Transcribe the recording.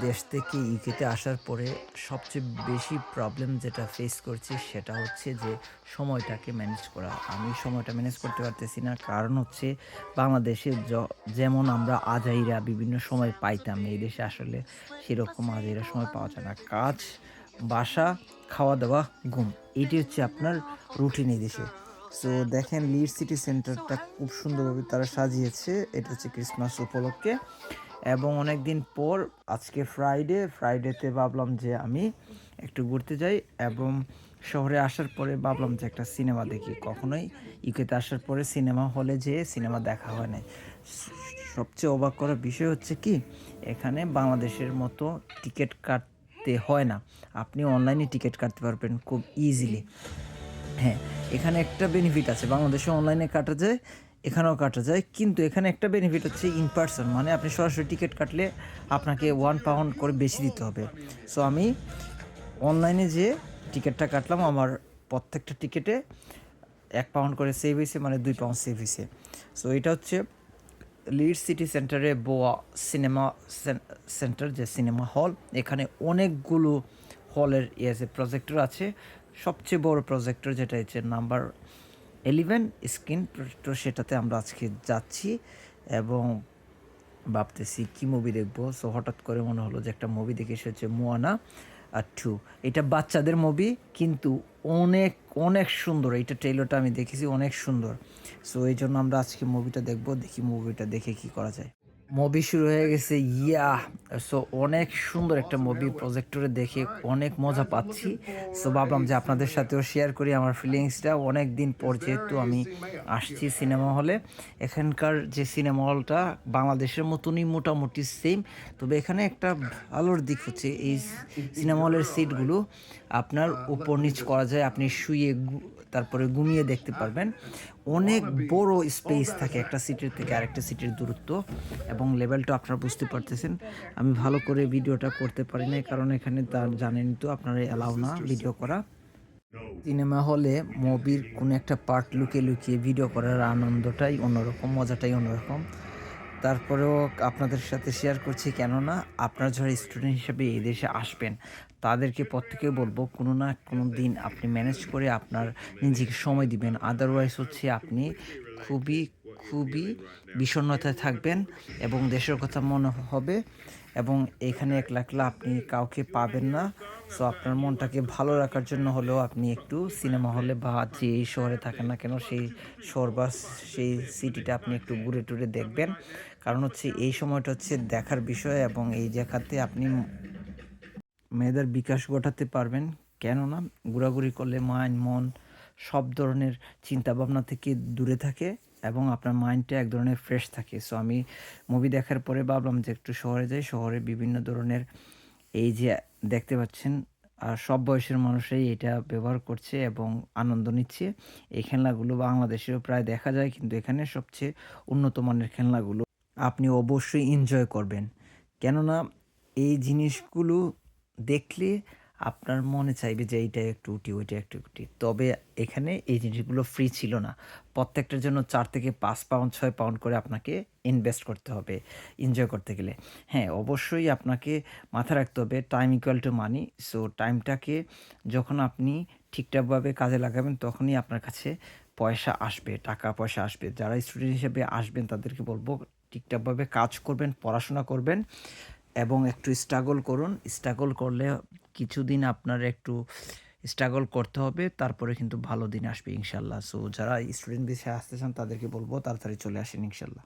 দেশ থেকে ইউকেতে আসার পরে সবচেয়ে বেশি প্রবলেম যেটা ফেস করছি সেটা হচ্ছে যে সময়টাকে ম্যানেজ করা। আমি সময়টা ম্যানেজ করতে পারতেছি না। কারণ হচ্ছে বাংলাদেশে যেমন আমরা আজাইরা বিভিন্ন সময় পাইতাম, এই দেশে আসলে সেরকম আজাইরা সময় পাওয়া যায় না। কাজ, বাসা খাওয়া দাওয়া ঘুম, এটি হচ্ছে আপনার রুটিন এই দেশে। সো দেখেন লিড সিটি সেন্টারটা খুব সুন্দরভাবে তারা সাজিয়েছে। এটা হচ্ছে ক্রিসমাস উপলক্ষে। এবং অনেক দিন পর, আজকে ফ্রাইডে ফ্রাইডেতে ভাবলাম যে আমি একটু ঘুরতে যাই এবং শহরে আসার পরে ভাবলাম যে একটা সিনেমা দেখি। কখনোই ইউকেতে আসার পরে সিনেমা হলে যেয়ে সিনেমা দেখা হয় না সবচেয়ে অবাক করার বিষয় হচ্ছে কি, এখানে বাংলাদেশের মতো টিকিট কাটতে হয় না। আপনি অনলাইনে টিকিট কাটতে পারবেন খুব ইজিলি হ্যাঁ এখানে একটা বেনিফিট আছে। বাংলাদেশে অনলাইনে কাটা যায় এখানেও কাটা যায়। কিন্তু এখানে একটা বেনিফিট হচ্ছে ইন পার্সন মানে আপনি সরাসরি টিকিট কাটলে আপনাকে ওয়ান পাউন্ড করে বেশি দিতে হবে। সো আমি অনলাইনে যে টিকিটটা কাটলাম, আমার প্রত্যেকটা টিকিটে এক পাউন্ড করে সেভ হয়েছে মানে দুই পাউন্ড সেভ হয়েছে। সো এটা হচ্ছে লিড সিটি সেন্টারে বোয়া সিনেমা সেন্টার যে সিনেমা হল এখানে অনেকগুলো হলের ইয়ে আছে প্রজেক্টর আছে। সবচেয়ে বড় প্রজেক্টর যেটা হচ্ছে নাম্বার এলিভেন স্ক্রিন তো সেটাতে আমরা আজকে যাচ্ছি এবং ভাবতেছি কী মুভি দেখব। সো হঠাৎ করে মনে হলো যে একটা মুভি দেখে এসেছে মোয়ানা আর টু এটা বাচ্চাদের মুভি কিন্তু অনেক অনেক সুন্দর। এটা ট্রেলারটা আমি দেখেছি, অনেক সুন্দর। সো এই জন্য আমরা আজকে মুভিটা দেখব, দেখি মুভিটা দেখে কি করা যায়। মুভি শুরু হয়ে গেছে ইয়া সো অনেক সুন্দর একটা মুভি প্রজেক্টরে দেখে অনেক মজা পাচ্ছি। সো ভাবলাম যে আপনাদের সাথেও শেয়ার করি আমার ফিলিংসটা অনেক দিন পর যেহেতু আমি আসছি সিনেমা হলে এখানকার যে সিনেমা হলটা বাংলাদেশের মতনই মোটামুটি সেম তবে এখানে একটা ভালোর দিক হচ্ছে, এই সিনেমা হলের সিটগুলো আপনার উপর নিচ করা যায়, আপনি শুয়ে তারপরে ঘুমিয়ে দেখতে পারবেন। অনেক বড় স্পেস থাকে একটা সিটের থেকে আরেকটা সিটের দূরত্ব এবং লেভেলটা আপনারা বুঝতে পারতেছেন। আমি ভালো করে ভিডিওটা করতে পারি না কারণ এখানে তার জানেন তো আপনারা অ্যালাউ না ভিডিও করা। সিনেমা হলে মুভির কোনো একটা পার্ট লুকিয়ে লুকিয়ে ভিডিও করার আনন্দটাই অন্যরকম মজাটাই অন্যরকম। তারপরেও আপনাদের সাথে শেয়ার করছি কেননা আপনারা যারা স্টুডেন্ট হিসেবে এই দেশে আসবেন, তাদেরকে প্রত্যেকে বলব কোনো না কোনো দিন আপনি ম্যানেজ করে আপনার নিজেকে সময় দিবেন। আদারওয়াইজ হচ্ছে আপনি খুবই খুবই বিষণ্ণতায় থাকবেন এবং দেশের কথা মনে হবে এবং এখানে একলা একলা আপনি কাউকে পাবেন না। সো আপনার মনটাকে ভালো রাখার জন্য হলেও আপনি একটু সিনেমা হলে বা যে এই শহরে থাকেন না কেন, সেই শহর বা সেই সিটিটা আপনি একটু ঘুরে টুরে দেখবেন। কারণ হচ্ছে এই সময়টা হচ্ছে দেখার বিষয় এবং এই জায়গাতে আপনি মেয়েদের বিকাশ ঘটাতে পারবেন। কেননা ঘোরাঘুরি করলে মাইন্ড মন সব ধরনের চিন্তা ভাবনা থেকে দূরে থাকে এবং আপনার মাইন্ডটা এক ধরনের ফ্রেশ থাকে। সো আমি মুভি দেখার পরে ভাবলাম যে একটু শহরে যাই। শহরে বিভিন্ন ধরনের এই যে দেখতে পাচ্ছেন আর সব বয়সের মানুষই এটা ব্যবহার করছে এবং আনন্দ নিচ্ছে। এই খেলনাগুলো বাংলাদেশেও প্রায় দেখা যায়, কিন্তু এখানে সবচেয়ে উন্নত মানের খেলনাগুলো আপনি অবশ্যই এনজয় করবেন। কেননা এই জিনিসগুলো দেখলে আপনার মনে চাইবে যে এইটা একটু উঠি ওইটা একটু উঠি তবে এখানে এই জিনিসগুলো ফ্রি ছিল না। প্রত্যেকটার জন্য চার থেকে পাঁচ পাউন্ড ছয় পাউন্ড করে আপনাকে ইনভেস্ট করতে হবে এনজয় করতে গেলে। হ্যাঁ অবশ্যই আপনাকে মাথায় রাখতে হবে time equal to money so টাইমটাকে যখন আপনি ঠিকঠাকভাবে কাজে লাগাবেন, তখনই আপনার কাছে পয়সা আসবে, টাকা পয়সা আসবে। যারা স্টুডেন্ট হিসেবে আসবেন, তাদেরকে বলব ঠিকঠাকভাবে কাজ করবেন, পড়াশোনা করবেন এবং একটু স্ট্রাগল করুন। স্ট্রাগল করলে কিছুদিন আপনার একটু স্ট্রাগল করতে হবে, তারপরে কিন্তু ভালো দিন আসবে ইনশাল্লাহ। সো যারা স্টুডেন্ট বিষয়ে আসতে চান, তাদেরকে বলব, তাড়াতাড়ি চলে আসেন ইনশাল্লাহ।